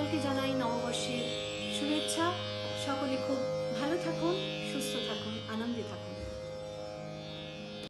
সকলকে জানাই নববর্ষের শুভেচ্ছা। সকলে খুব ভালো থাকো।